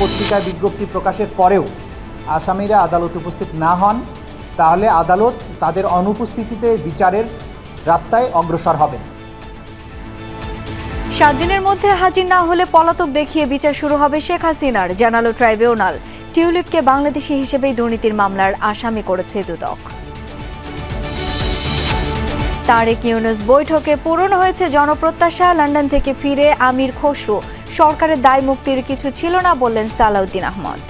পত্রিকায় বিজ্ঞপ্তি প্রকাশের পরেও আসামিরা আদালত উপস্থিত না হন, তাহলে আদালত তাদের অনুপস্থিতিতে বিচারের রাস্তায় অগ্রসর হবেন। সাত দিনের মধ্যে হাজির না হলে পলাতক দেখিয়ে বিচার শুরু হবে শেখ হাসিনার, জানালো ট্রাইব্যুনাল। টিউলিপকে বাংলাদেশি হিসেবেই দুর্নীতির মামলার আসামি করেছে দুদক। তারেক ইউনুস বৈঠকে পূরণ হয়েছে জনপ্রত্যাশা, লন্ডন থেকে ফিরে আমির খসরু। সরকারের দায় মুক্তির কিছু ছিল না বললেন সালাউদ্দিন আহমদ।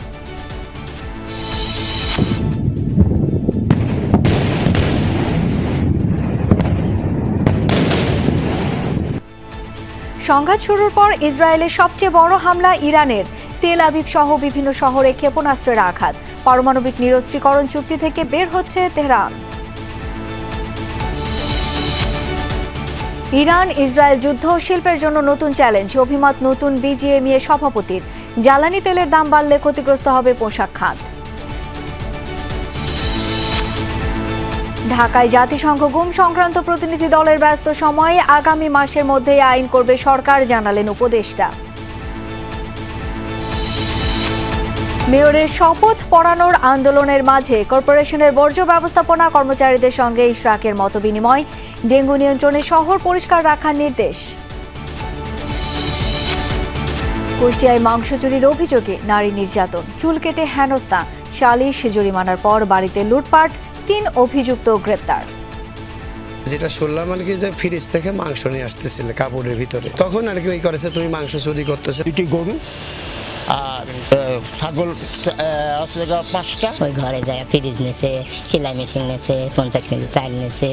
সংঘাত শুরুর পর ইসরায়েলের সবচেয়ে বড় হামলা ইরানের। তেল আবিব সহ বিভিন্ন শহরে ক্ষেপণাস্ত্রের আঘাত। পারমাণবিক নিরস্ত্রীকরণ চুক্তি থেকে বের হচ্ছে তেহরান। ইরান, ইসরায়েল যুদ্ধ শিল্পের জন্য নতুন চ্যালেঞ্জ, অভিমত নতুন বিজিএমইএ সভাপতির। জ্বালানি তেলের দাম বাড়লে ক্ষতিগ্রস্ত হবে পোশাক খাত। ঢাকায় জাতিসংঘ গুম সংক্রান্ত প্রতিনিধি দলের ব্যস্ত সময়ে আগামী মাসের মধ্যেই আইন করবে সরকার, জানালেন উপদেষ্টা। মেয়রের শপথ পড়ানোর আন্দোলনের মাঝে কর্পোরেশনের বর্জ্য ব্যবস্থাপনা কর্মচারীদের সঙ্গে ইশরাকের মতবিনিময় ডেঙ্গু নিয়ন্ত্রণে শহর পরিষ্কার রাখার নির্দেশ। কুষ্টিয়ায় মাংস চুরির অভিযোগে নারী নির্যাতন চুল কেটে হেনস্থা সালিশ জরিমানার পর বাড়িতে লুটপাট তিন অভিযুক্ত গ্রেপ্তার। যেটা শুনলাম আর কি যে ফ্রিজ থেকে মাংস নিয়ে আসতেছিল কাপড়ের ভিতরে। তখন আর কি ওই করেছে তুমি মাংস চুরি করতেছে। দুটি গরু? আর ছাগল আছে পাঁচটা। ওই ঘরে যায় ফ্রিজ নেছে সেলাই মেশিন নেছে পঞ্চাশ কেজি চাল নেছে